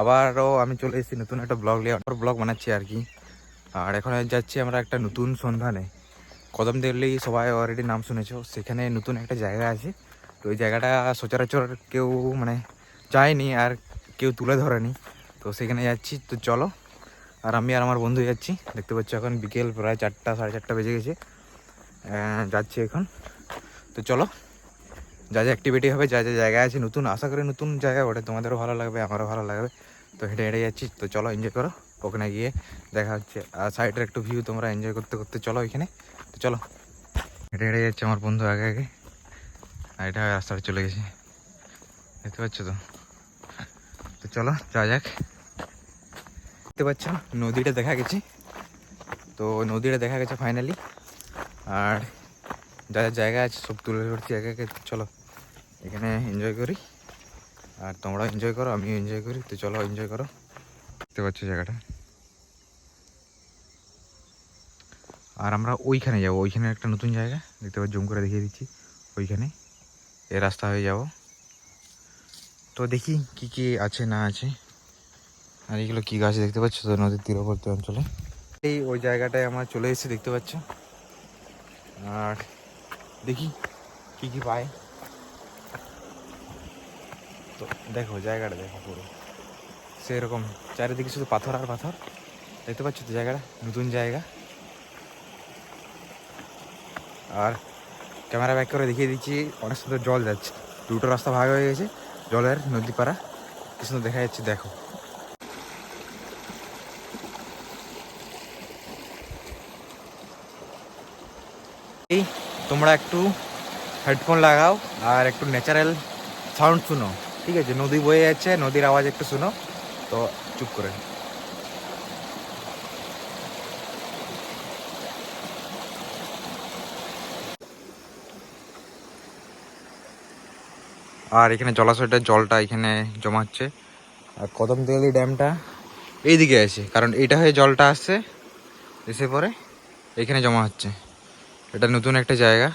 আবারও আমি চলে এসেছি নতুন একটা ব্লগ নিয়ে। আবার ব্লগ বানাচ্ছি আর কি। আর এখন যাচ্ছি আমরা একটা নতুন সন্ধানে। কদম দিল্লি সবাই অলরেডি নাম শুনেছো, সেখানে নতুন একটা জায়গা আছে। তো ওই জায়গাটা সচরাচর কেউ মানে যায়নি আর কেউ তুলে ধরেনি। তো সেখানে যাচ্ছি, তো চলো। আর আমি আর আমার বন্ধু যাচ্ছি। দেখতে পাচ্ছি এখন বিকেল প্রায় চারটা, সাড়ে চারটা বেজে গেছে। যাচ্ছি এখন। তো চলো। যা যা অ্যাক্টিভিটি হবে, যা যা জায়গা আছে, নতুন, আশা করি নতুন জায়গা, ওটা তোমাদেরও ভালো লাগবে, আমারও ভালো লাগবে। তো হেঁটে হেঁটে যাচ্ছি, তো চলো এনজয় করো, ওখানে গিয়ে দেখা হচ্ছে। আর সাইডের একটু ভিউ তোমরা এনজয় করতে করতে চলো ওইখানে তো চলো। হেঁটে হেঁটে যাচ্ছে আমার বন্ধু আগে আগে, আর এটা রাস্তাটা চলে গেছে। দেখতে পাচ্ছ তো? তো চলো যা যাক। দেখতে পাচ্ছ, নদীটা দেখা গেছে। তো নদীটা দেখা গেছে ফাইনালি আর যা জায়গা আছে সব তুলে ধরছি একে একে চলো। এখানে এনজয় করি। আর তোমরাও এনজয় করো, আমিও এনজয় করি, তো চলো এনজয় করো। দেখতে পাচ্ছ জায়গাটা। আর আমরা ওইখানে যাব, ওইখানে একটা নতুন জায়গা। দেখতে পাচ্ছ, জুম করে দেখিয়ে দিচ্ছি। ওইখানে এ রাস্তা হয়ে যাব। তো দেখি কি কি আছে, না আছে। আর এগুলো কী গাছ দেখতে পাচ্ছ? তো নদীর তীরবর্তী অঞ্চলে। এই ওই জায়গাটায় আমরা চলে এসেছি, দেখতে পাচ্ছ। আর দেখি কি কি পায়। তো দেখো জায়গাটা দেখো পুরো। সেরকম চারিদিকে শুধু পাথর আর পাথর। দেখতে পাচ্ছ তো জায়গাটা? নতুন জায়গা। আর ক্যামেরা ব্যাক করে দেখিয়ে দিচ্ছি, অনেক সুন্দর জল যাচ্ছে। দুটো রাস্তা ভাগ হয়ে গেছে, জলের নদী পাড়া কি সুন্দর দেখা যাচ্ছে, দেখো। এই তোমরা একটু হেডফোন লাগাও আর একটু ন্যাচারাল সাউন্ড শুনো। ঠিক আছে? নদী বয়ে যাচ্ছে, নদীর আওয়াজ একটু শুনো। তো চুপ করে। আর এখানে জলাশয়টার জলটা এখানে জমা হচ্ছে আর কদমতলি ড্যামটা এইদিকে আছে, কারণ এইটা হয়ে জলটা আসছে, এসে পরে এখানে জমা হচ্ছে। এটা নতুন একটা জায়গা।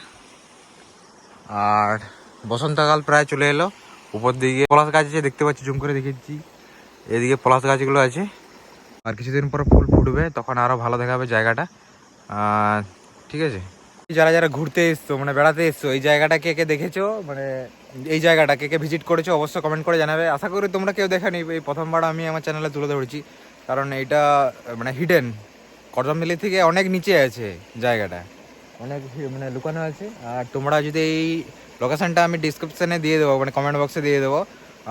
আর বসন্তকাল প্রায় চলে এলো। উপর দিকে পলাশ গাছ আছে, দেখতে পাচ্ছি, জুম করে দেখেছি এদিকে পলাশ গাছগুলো আছে। আর কিছুদিন পর ফুল ফুটবে, তখন আরও ভালো দেখাবে জায়গাটা। ঠিক আছে। যারা যারা ঘুরতে এসছো মানে বেড়াতে এসছো, এই জায়গাটা কে কে দেখেছ? মানে এই জায়গাটা কে কে ভিজিট করেছ, অবশ্যই কমেন্ট করে জানাবে। আশা করি তোমরা কেউ দেখেনি, এই প্রথমবার আমি আমার চ্যানেলে তুলে ধরেছি। কারণ এইটা মানে হিডেন করজমদিল্লি থেকে অনেক নিচে আছে জায়গাটা। অনেক মানে লুকানো আছে। আর তোমরা যদি এই লোকেশনটা আমি ডিসক্রিপশানে দিয়ে দেবো মানে কমেন্ট বক্সে দিয়ে দেবো।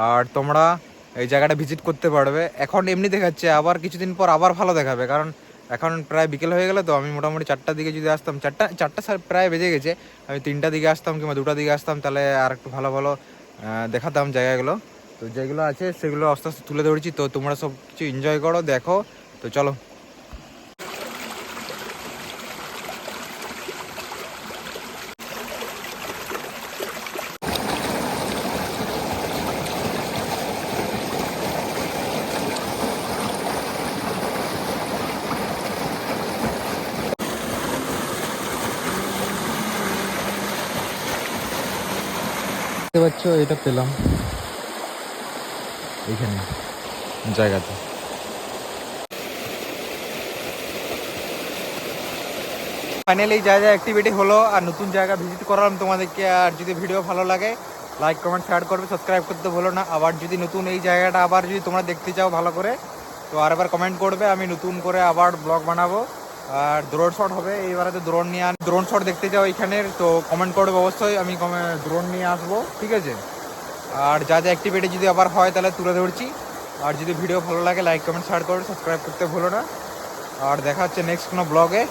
আর তোমরা এই জায়গাটা ভিজিট করতে পারবে। এখন এমনি দেখাচ্ছে, আবার কিছুদিন পর আবার ভালো দেখাবে। কারণ এখন প্রায় বিকেল হয়ে গেলে তো, আমি মোটামুটি চারটার দিকে যদি আসতাম, চারটা চারটা প্রায় বেজে গেছে। আমি তিনটা দিকে আসতাম কিংবা দুটা দিকে আসতাম, তাহলে আর একটু ভালো ভালো দেখাতাম জায়গাগুলো। তো যেগুলো আছে, সেগুলো আস্তে আস্তে তুলে ধরেছি। তো তোমরা সব কিছু এনজয় করো, দেখো। তো চলো। দেখতে পাচ্ছ, এটা পেলাম। এইখানে, জায়গাতে। ফাইনালি যা যা অ্যাক্টিভিটি হলো আর নতুন জায়গা ভিজিট করালাম তোমাদেরকে। আর যদি ভিডিও ভালো লাগে লাইক কমেন্ট শেয়ার করবে সাবস্ক্রাইব করতে ভুলো না। আবার যদি নতুন এই জায়গাটা আবার যদি তোমরা দেখতে চাও ভালো করে, তো আরেকবার কমেন্ট করবে, আমি নতুন করে আবার ব্লগ বানাবো। আর দ্রোণ শট হবে। এইবারে তো দ্রোণ নিয়ে দ্রোণ শট দেখতে যাও এখানের, তো কমেন্ট করবে অবশ্যই, আমি দ্রোণ নিয়ে আসব, ঠিক আছে? আর যা যা অ্যাক্টিভিটি যদি আবার হয়, তাহলে তুলে ধরছি। আর যদি ভিডিও ভালো লাগে লাইক কমেন্ট শেয়ার করো সাবস্ক্রাইব করতে ভুলো না। আর দেখা হচ্ছে নেক্সট কোনো ব্লগে